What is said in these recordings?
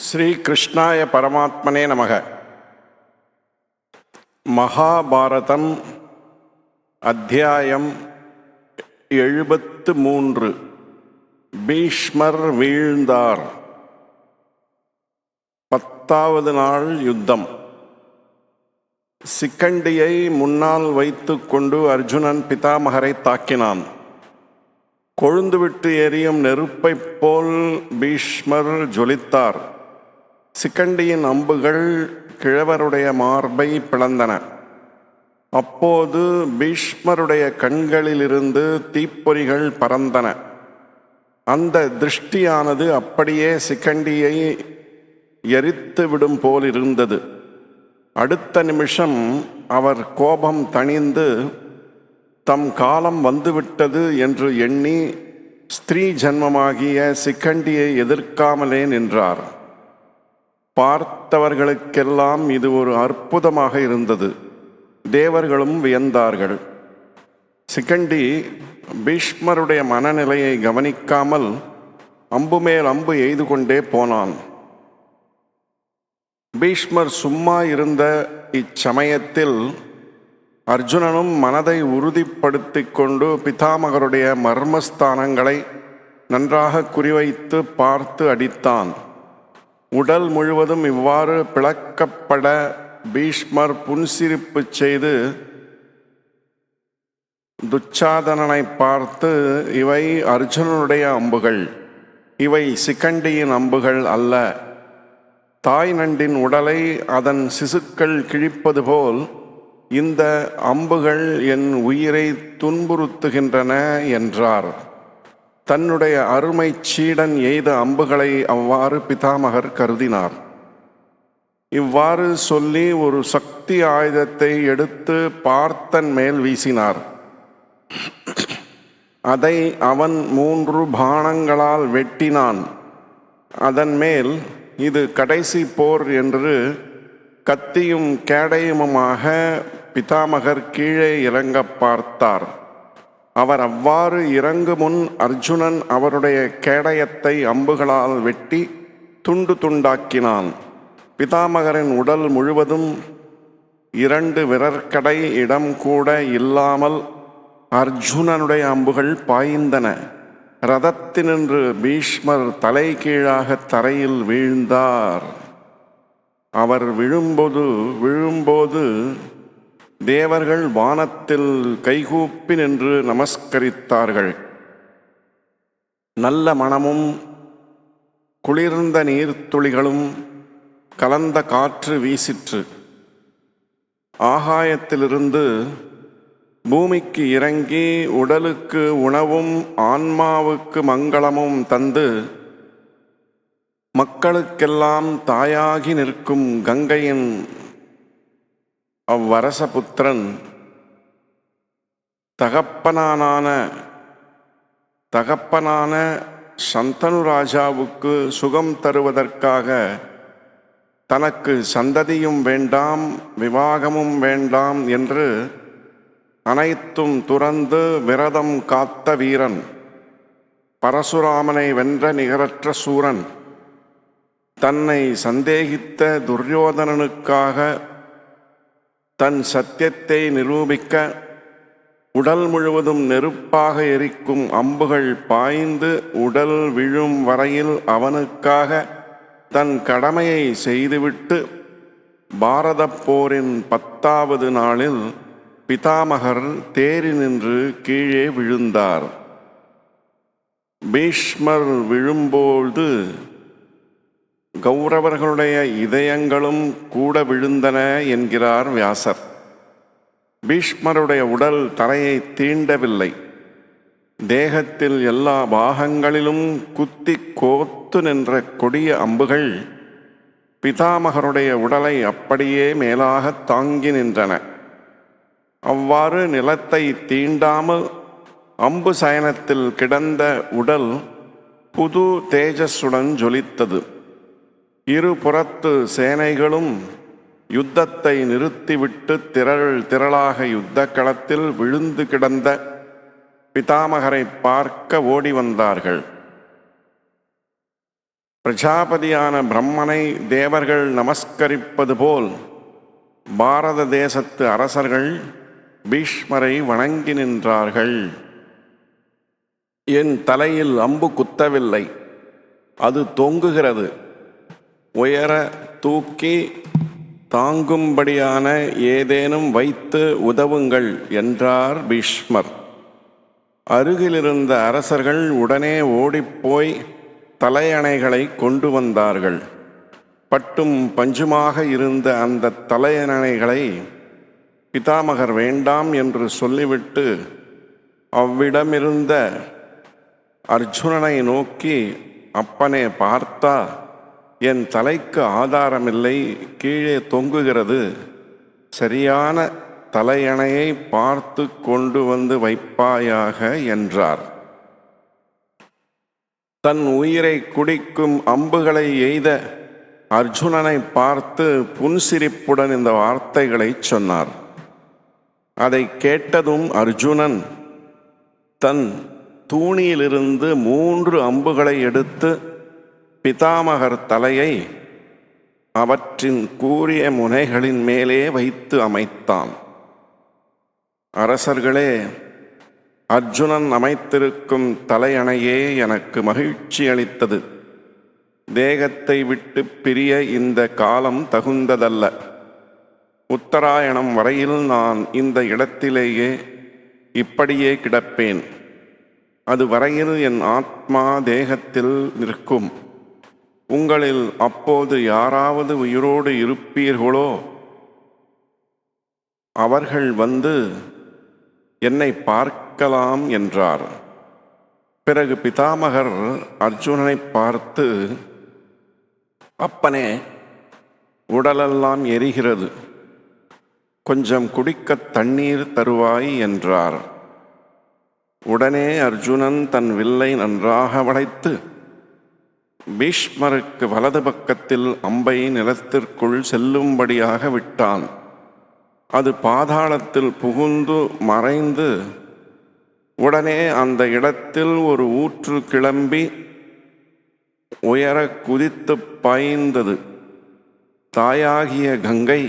ஸ்ரீ கிருஷ்ணாய பரமாத்மனே நமக. மகாபாரதம் அத்தியாயம் எழுபத்து மூன்று பீஷ்மர் வீழ்ந்தார். பத்தாவது நாள் யுத்தம். சிக்கண்டியை முன்னால் வைத்துக்கொண்டு அர்ஜுனன் பிதாமகரை தாக்கினான். கொழுந்துவிட்டு எரியும் நெருப்பைப் போல் பீஷ்மர் ஜொலித்தார். சிக்கண்டியின் அம்புகள் கிழவருடைய மார்பை பிளந்தன. அப்போது பீஷ்மருடைய கண்களிலிருந்து தீப்பொறிகள் பறந்தன. அந்த திருஷ்டியானது அப்படியே சிக்கண்டியை எரித்து விடும் போல் இருந்தது. அடுத்த நிமிஷம் அவர் கோபம் தணிந்து தம் காலம் வந்துவிட்டது என்று எண்ணி ஸ்திரீ ஜன்மமாகிய சிக்கண்டியை எதிர்க்காமலே நின்றார். பார்த்தவர்களுக்கெல்லாம் இது ஒரு அற்புதமாக இருந்தது. தேவர்களும் வியந்தார்கள். சிக்கண்டி பீஷ்மருடைய மனநிலையை கவனிக்காமல் அம்பு மேல் அம்பு எய்து கொண்டே போனான். பீஷ்மர் சும்மா இருந்த இச்சமயத்தில் அர்ஜுனனும் மனதை உறுதிப்படுத்திக் கொண்டு பிதாமகருடைய மர்மஸ்தானங்களை நன்றாக குறிவைத்து பார்த்து அடித்தான். உடல் முழுவதும் இவ்வாறு பிளக்கப்பட பீஷ்மர் புன்சிரிப்பு செய்து துச்சாதனனை பார்த்து இவை அர்ஜுனனுடைய அம்புகள். இவை சிக்கண்டியின் அம்புகள் அல்ல. தாய் நண்டின் உடலை அதன் சிசுக்கள் கிழிப்பது போல் இந்த அம்புகள் என் உயிரை துன்புறுத்துகின்றன என்றார். தன்னுடைய அருமை சீடன் எய்த அம்புகளை அவ்வாறு பிதாமகர் கருதினார். இவ்வாறு சொல்லி ஒரு சக்தி ஆயுதத்தை எடுத்து பார்த்தன் மேல் வீசினார். அதை அவன் மூன்று பானங்களால் வெட்டினான். அதன் மேல் இது கடைசி போர் என்று கத்தியும் கேடயமுமாக பிதாமகர் கீழே இறங்க பார்த்தார். அவர் அவ்வாறு இறங்கு முன் அர்ஜுனன் அவருடைய கேடயத்தை அம்புகளால் வெட்டி துண்டு துண்டாக்கினான். பிதாமகரின் உடல் முழுவதும் இரண்டு விரற்கடை இடம் கூட இல்லாமல் அர்ஜுனனுடைய அம்புகள் பாய்ந்தன. ரதத்தினின்று பீஷ்மர் தலை கீழாக தரையில் வீழ்ந்தார். அவர் விழும்போது விழும்போது தேவர்கள் வானத்தில் கைகூப்பி நின்று நமஸ்கரித்தார்கள். நல்ல மனமும் குளிர்ந்த நீர்த்துளிகளும் கலந்த காற்று வீசிற்று. ஆகாயத்திலிருந்து பூமிக்கு இறங்கி உடலுக்கு உணவும் ஆன்மாவுக்கு மங்களமும் தந்து மக்களுக்கெல்லாம் தாயாகி நிற்கும் கங்கையின் அவ்வரசபுத்திரன் தகப்பனான தகப்பனான சந்தனு ராஜாவுக்கு சுகம் தருவதற்காக தனக்கு சந்ததியும் வேண்டாம் விவாகமும் வேண்டாம் என்று அனைத்தும் துறந்து விரதம் காத்த வீரன் பரசுராமனை வென்ற நிகரற்ற சூரன் தன்னை சந்தேகித்த துரியோதனனுக்காக தன் சத்தியத்தை நிரூபிக்க உடல் முழுவதும் நெருப்பாக எரிக்கும் அம்புகள் பாய்ந்து உடல் விழும் வரையில் அவனுக்காக தன் கடமையை செய்துவிட்டு பாரத போரின் பத்தாவது நாளில் பிதாமகர் தேறி நின்று கீழே விழுந்தார். பீஷ்மர் விழும்போது கௌரவர்களுடைய இதயங்களும் கூட விழுந்தன என்கிறார் வியாசர். பீஷ்மருடைய உடல் தரையை தீண்டவில்லை. தேகத்தில் எல்லா பாகங்களிலும் குத்தி கோத்து நின்ற கொடிய அம்புகள் பிதாமகருடைய உடலை அப்படியே மேலாக தாங்கி நின்றன. அவ்வாறு நிலத்தை தீண்டாமல் அம்பு சயனத்தில் கிடந்த உடல் புது தேஜஸுடன் ஜொலித்தது. இரு புறத்து சேனைகளும் யுத்தத்தை நிறுத்திவிட்டு திரள் திரளாக யுத்த களத்தில் விழுந்து கிடந்த பிதாமகரை பார்க்க ஓடி வந்தார்கள். பிரஜாபதியான பிரம்மனை தேவர்கள் நமஸ்கரிப்பது போல் பாரத தேசத்து அரசர்கள் பீஷ்மரை வணங்கி நின்றார்கள். என் தலையில் அம்பு குத்தவில்லை. அது தொங்குகிறது. உயர தூக்கி தாங்கும்படியான ஏதேனும் வைத்து உதவுங்கள் என்றார் பீஷ்மர். அருகிலிருந்த அரசர்கள் உடனே ஓடிப்போய் தலையணைகளை கொண்டு வந்தார்கள். பட்டும் பஞ்சுமாக இருந்த அந்த தலையணைகளை பிதாமகர் வேண்டாம் என்று சொல்லிவிட்டு அவ்விடமிருந்த அர்ஜுனனை நோக்கி அப்பனே பார்த்தா என் தலைக்கு ஆதாரமில்லை கீழே தொங்குகிறது. சரியான தலையணையை பார்த்து கொண்டு வந்து வைப்பாயாக என்றார். தன் உயிரை குடிக்கும் அம்புகளை எய்த அர்ஜுனனை பார்த்து புன்சிரிப்புடன் இந்த வார்த்தைகளை சொன்னார். அதை கேட்டதும் அர்ஜுனன் தன் தூணியிலிருந்து மூன்று அம்புகளை எடுத்து பிதாமகர் தலையை அவற்றின் கூறிய முனைகளின் மேலே வைத்து அமைத்தான். அரசர்களே அர்ஜுனன் அமைத்திருக்கும் தலையணையே எனக்கு மகிழ்ச்சி அளித்தது. தேகத்தை விட்டு பிரிய இந்த காலம் தகுந்ததல்ல. உத்தராயணம் வரையில் நான் இந்த இடத்திலேயே இப்படியே கிடப்பேன். அது வரையில் என் ஆத்மா தேகத்தில் நிற்கும். உங்களில் அப்போது யாராவது உயிரோடு இருப்பீர்களோ அவர்கள் வந்து என்னை பார்க்கலாம் என்றார். பிறகு பிதாமகர் அர்ஜுனனை பார்த்து அப்பனே உடலெல்லாம் எரிகிறது. கொஞ்சம் குடிக்க தண்ணீர் தருவாய் என்றார். உடனே அர்ஜுனன் தன் வில்லை நன்றாக வளைத்து பீஷ்மருக்கு வலது பக்கத்தில் அம்பை நிலத்திற்குள் செல்லும்படியாக விட்டான். அது பாதாளத்தில் புகுந்து மறைந்து உடனே அந்த இடத்தில் ஒரு ஊற்று கிளம்பி உயர குதித்து பாய்ந்தது. தாயாகிய கங்கை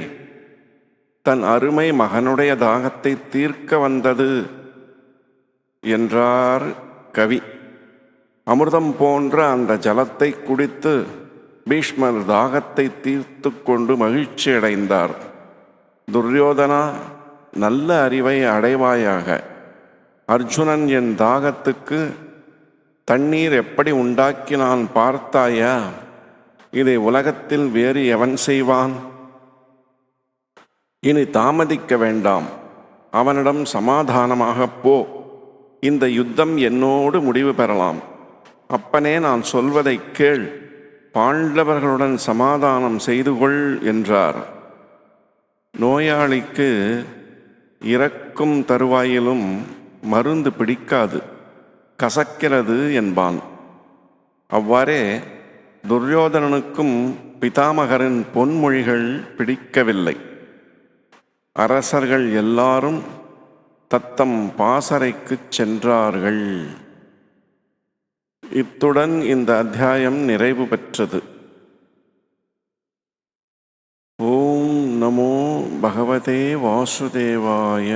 தன் அருமை மகனுடைய தாகத்தை தீர்க்க வந்தது என்றார் கவி. அமிர்தம் போன்ற அந்த ஜலத்தை குடித்து பீஷ்மர் தாகத்தை தீர்த்து கொண்டு மகிழ்ச்சி அடைந்தார். துரியோதனா நல்ல அறிவை அடைவாயாக. அர்ஜுனன் என் தாகத்துக்கு தண்ணீர் எப்படி உண்டாக்கி நான் பார்த்தாயா? இதை உலகத்தில் வேறு எவன் செய்வான்? இனி தாமதிக்க வேண்டாம். அவனிடம் சமாதானமாக போ. இந்த யுத்தம் என்னோடு முடிவு பெறலாம். அப்பனே நான் சொல்வதை கேள். பாண்டவர்களுடன் சமாதானம் செய்து கொள் என்றார். நோயாளிக்கு இறக்கும் தருவாயிலும் மருந்து பிடிக்காது. கசக்கிறது என்பான். அவ்வாறே துரியோதனனுக்கும் பிதாமகரின் பொன்மொழிகள் பிடிக்கவில்லை. அரசர்கள் எல்லாரும் தத்தம் பாசறைக்குச் சென்றார்கள். இத்துடன் இந்த அத்தியாயம் நிறைவு பெற்றது. ஓம் நமோ பகவதே வாசுதேவாய.